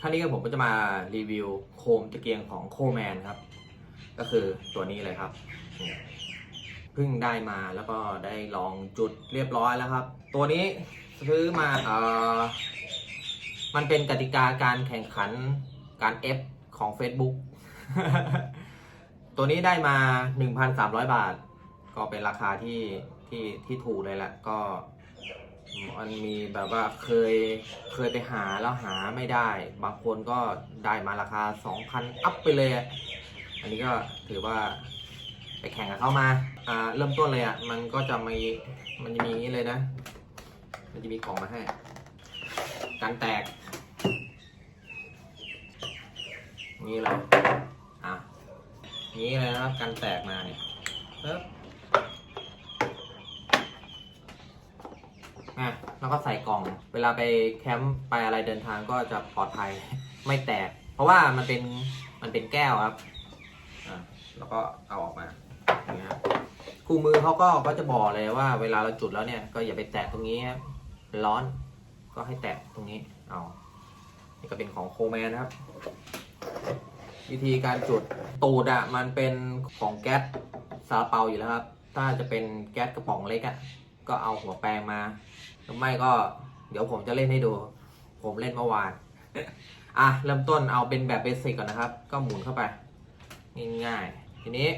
ครั้งนี้ก็ผมก็จะมารีวิวโคมตะเกียงของโคแมนครับ ก็คือตัวนี้เลยครับเพิ่งได้มาแล้วก็ได้ลองจุดเรียบร้อยแล้วครับ ตัวนี้ซื้อมาเออมันเป็นกติกาการแข่งขันการ F ของ Facebook ตัวนี้ได้มา 1,300 บาท ก็เป็นราคาที่ที่ที่ถูกเลยแหละก็ มันมีแบบว่าเคยเคยไปหาแล้วหาไม่ได้ บางคนก็ได้มาราคา 2,000 อัพไปเลยอะอันนี้ก็ถือว่าไปแข่งกับเขามาอ่าเริ่มต้นเลยอะมันก็จะมีมันจะมีอย่างนี้เลยนะ มันจะมีกล่องมาให้การแตก นี่เลยอะนี้เลยนะครับการแตกมาเนี่ยปึ๊บ อะแล้วก็ใส่กล่อง เวลาไปแคมป์ไปอะไรเดินทางก็จะปลอดภัยไม่แตก เพราะว่ามันเป็นมันเป็นแก้วครับอะแล้วก็เอาออกมาอย่างเงี้ยครับคู่มือเขาก็ก็จะบอกเลยว่า เวลาเราจุดแล้วเนี่ยก็อย่าไปแตะตรงนี้ครับร้อนก็ให้แตะตรงนี้เอานี่ก็เป็นของโคแมนนะครับ วิธีการจุดตูดอะมันเป็นของแก๊สซาเปาอยู่แล้วครับ ถ้าจะเป็นแก๊สกระป๋องเล็กอะก็เอาหัวแปรงมา รือไม่ก็เดี๋ยวผมจะเล่นให้ดู ผมเล่นเมื่อวาน อะ เริ่มต้นเอาเป็นแบบเบสิกก่อนนะครับ ก็หมุนเข้าไป ง่ายๆ ทีนี้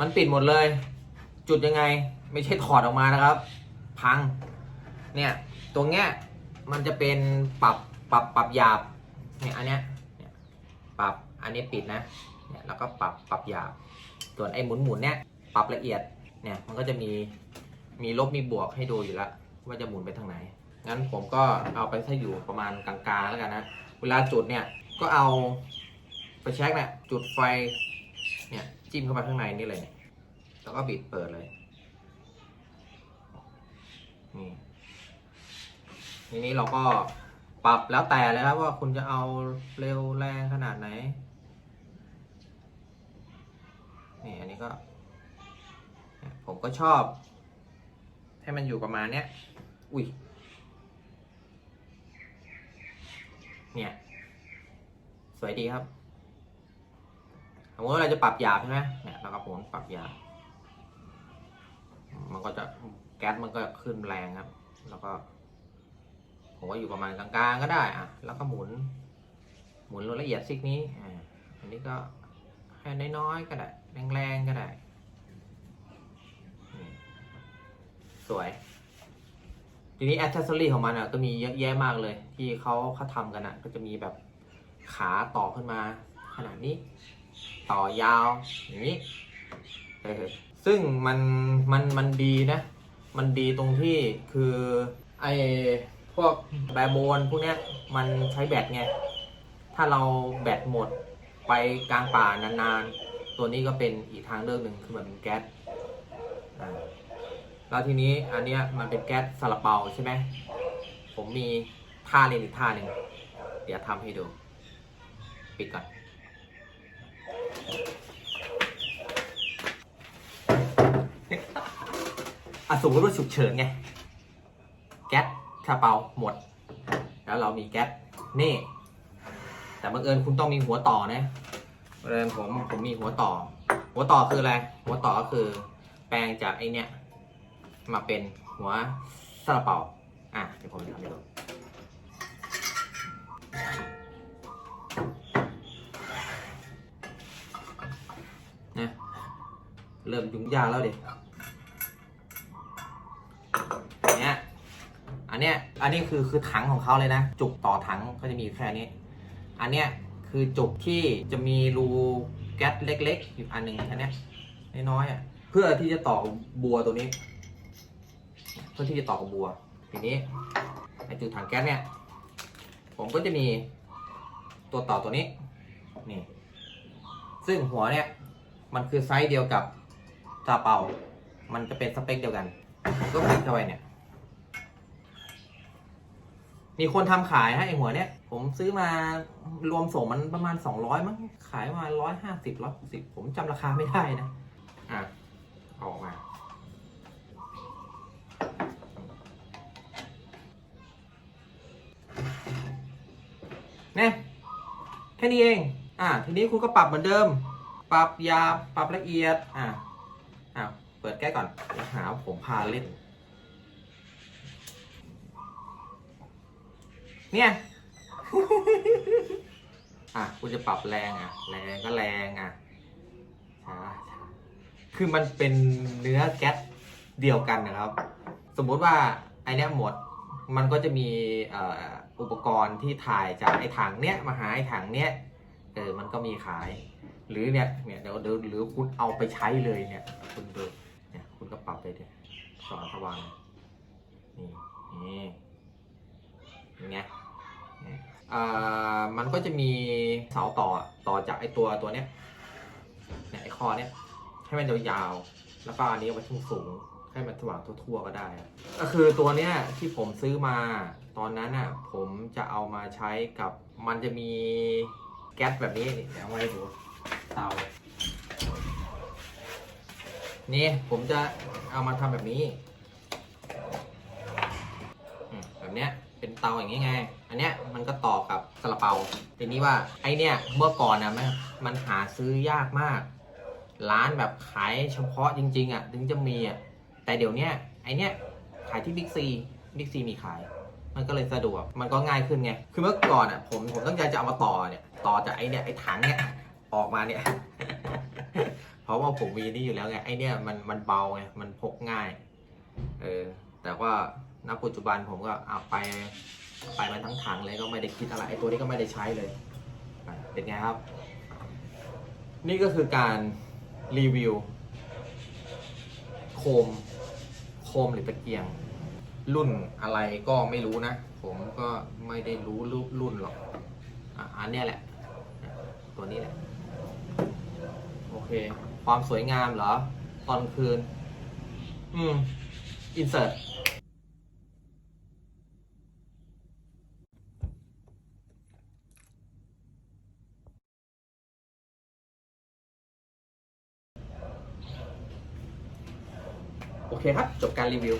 มันปิดหมดเลย จุดยังไง ไม่ใช่ถอดออกมานะครับ พัง เนี่ยตรงเนี้ย มันจะเป็นปรับ ปรับ ปรับหยาบ เนี่ย อันเนี้ย ปรับ อันนี้ปิดนะ เนี่ยแล้วก็ปรับ ปรับหยาบ ส่วนไอ้หมุนหมุนเนี่ยปรับละเอียด เนี่ย มันก็จะมี มีลบ มีบวกให้ดูอยู่แล้ว ว่าจะหมุนไปทางไหน งั้นผมก็เอาไปถ้าอยู่ประมาณกลางๆแล้วกันนะ เวลาจุดเนี่ยก็เอาไปเช็คเนี่ยจุดไฟเนี่ยจิ้มเข้าไปข้างในนี่เลย แล้วก็บิดเปิดเลยนี่ทีนี้เราก็ปรับแล้วแต่เลยครับว่าคุณจะเอาเร็วแรงขนาดไหน นี่อันนี้ก็ ผมก็ชอบ ให้มันอยู่ประมาณเนี้ย อุ้ย เนี่ย สวยดีครับสมมติเราจะปรับหยาบใช่ไหมเนี่ยเราก็หมุนปรับหยาบมันก็จะแก๊สมันก็ขึ้นแรงครับ แล้วก็ ผมว่าอยู่ประมาณกลางๆก็ได้อะแล้วก็หมุน หมุนลงละเอียดซิกนี้อ่าอันนี้ก็ให้น้อยๆก็ได้ แรงๆก็ได้ สวย ทีนี้แอ c เซสซอรี่ของมันอะก็มีเยอะแยะมากเลย ที่เขาเขาทำกันอะ ก็จะมีแบบขาต่อขึ้นมา ขนาดนี้ ต่อยาว อย่างนี้เออซึ่งมันมันมันดีนะ มันดีตรงที่คือไอพวกแบร์โบนพวกเนี้ยมันใช้แบตไง ถ้าเราแบตหมดไปกลางป่านานๆ ตัวนี้ก็เป็นอีกทางเลือกหนึ่งคือมันเป็นแก๊สอ่า แล้วทีนี้อันเนี้ยมันเป็นแก๊สซาลาเปาใช่ไหม ผมมีท่าเล่นอีกท่าหนึ่งเดี๋ยวทำให้ดู ปิดก่อน อะสมมติว่าฉุกเฉินไง แก๊สซาเปาหมด แล้วเรามีแก๊สนี่ แต่บังเอิญคุณต้องมีหัวต่อนะบังเอิญผมผมมีหัวต่อ หัวต่อคืออะไร หัวต่อก็คือแปลงจากไอเนี้ย มาเป็นหัวซาลาเปาอะเดี๋ยวผมจะทำให้ดูนะเริ่มยุ่งยากแล้วเด็เนี้ยอันเนี้ยอันนี้คือคือถังของเขาเลยนะ จุกต่อถังก็จะมีแค่นี้ อันเนี้ยคือจุกที่จะมีรูแก๊สเล็ก ๆ อยู่อันหนึ่งแค่เนี้ยน้อยๆอะเพื่อที่จะต่อบัวตัวนี้ เพื่อที่จะต่อกับบัว ทีนี้ไอจุดถังแก๊สเนี่ย ผมก็จะมีตัวต่อตัวนี้ นี่ ซึ่งหัวเนี่ย มันคือไซส์เดียวกับซาเปา มันจะเป็นสเปคเดียวกัน ก็คลิกเข้าไปเนี่ย มีคนทำขายให้ไอหัวเนี้ยผมซื้อมารวมส่งมันประมาณ 200 มั้ง ขายมาร้อยห้าสิบร้อยสิบผมจำราคาไม่ได้นะ อะ เนี่ยแค่นี้เอง อ่า ทีนี้คุณก็ปรับเหมือนเดิม ปรับยาปรับละเอียด อ่าอ่าเปิดแก้ก่อนเดี๋ยวหาว่าผมพาเล่น เนี่ย อะคุณจะปรับแรงอะ แรงก็แรงอะช้าช้าคือมันเป็นเนื้อแก๊สเดียวกันนะครับ สมมุติว่าไอเนี้ยหมด มันก็จะมีเอ่อ อุปกรณ์ที่ถ่ายจากไอ้ถังเนี้ยมาหาไอ้ถังเนี้ยเออมันก็มีขาย หรือเนี่ยเนี่ยเดี๋ยวเดี๋ยวหรือคุณเอาไปใช้เลยเนี่ยคุณดูเนี่ยคุณก็ปรับไปดิสว่างสว่างนี่นี่อย่างเงี้ยเนี่ยอ่ามันก็จะมีเสาต่อต่อจากไอ้ตัวตัวเนี้ยเนี่ยไอ้คอเนี้ยให้มันยาวๆแล้วก็อันนี้เอาไว้สูงสูงๆให้มันสว่างทั่วๆก็ได้อะก็คือตัวเนี้ยที่ผมซื้อมา ตอนนั้นอะผมจะเอามาใช้กับมันจะมีแก๊สแบบนี้นี่เดี๋ยวเอาไว้ดูเตานี่ผมจะเอามาทำแบบนี้แบบเนี้ยเป็นเตาอย่างนี้ไง อันเนี้ยมันก็ต่อกับซาลาเปาทีนี้ว่าไอเนี้ยเมื่อก่อนนะมันมันหาซื้อยากมาก ร้านแบบขายเฉพาะจริง ๆอะถึงจะมีอะแต่เดี๋ยวเนี้ยไอเนี้ยขายที่บิ๊กซีบิ๊กซีมีขาย มันก็เลยสะดวก มันก็ง่ายขึ้นไง คือเมื่อก่อนอะผมผมตั้งใจจะเอามาต่อเนี่ย ต่อจากไอเนี้ยไอถังเนี้ยออกมาเนี่ย เพราะว่าผมมีนี่อยู่แล้วไง ไอเนี้ยมันมันเบาไง มันพกง่าย เออ แต่ว่าณปัจจุบันผมก็เอาไปไปมันทั้งถังเลยก็ไม่ได้คิดอะไรไอตัวนี้ก็ไม่ได้ใช้เลย เป็นไงครับ นี่ก็คือการรีวิว โคม โคมหรือตะเกียง รุ่นอะไรก็ไม่รู้นะ ผมก็ไม่ได้รู้รุ่นหรอกอันเนี้ยแหละ ตัวนี้แหละ โอเค ความสวยงามเหรอ ตอนคืน อืม อินเสิร์ตโอเคครับ จบการรีวิว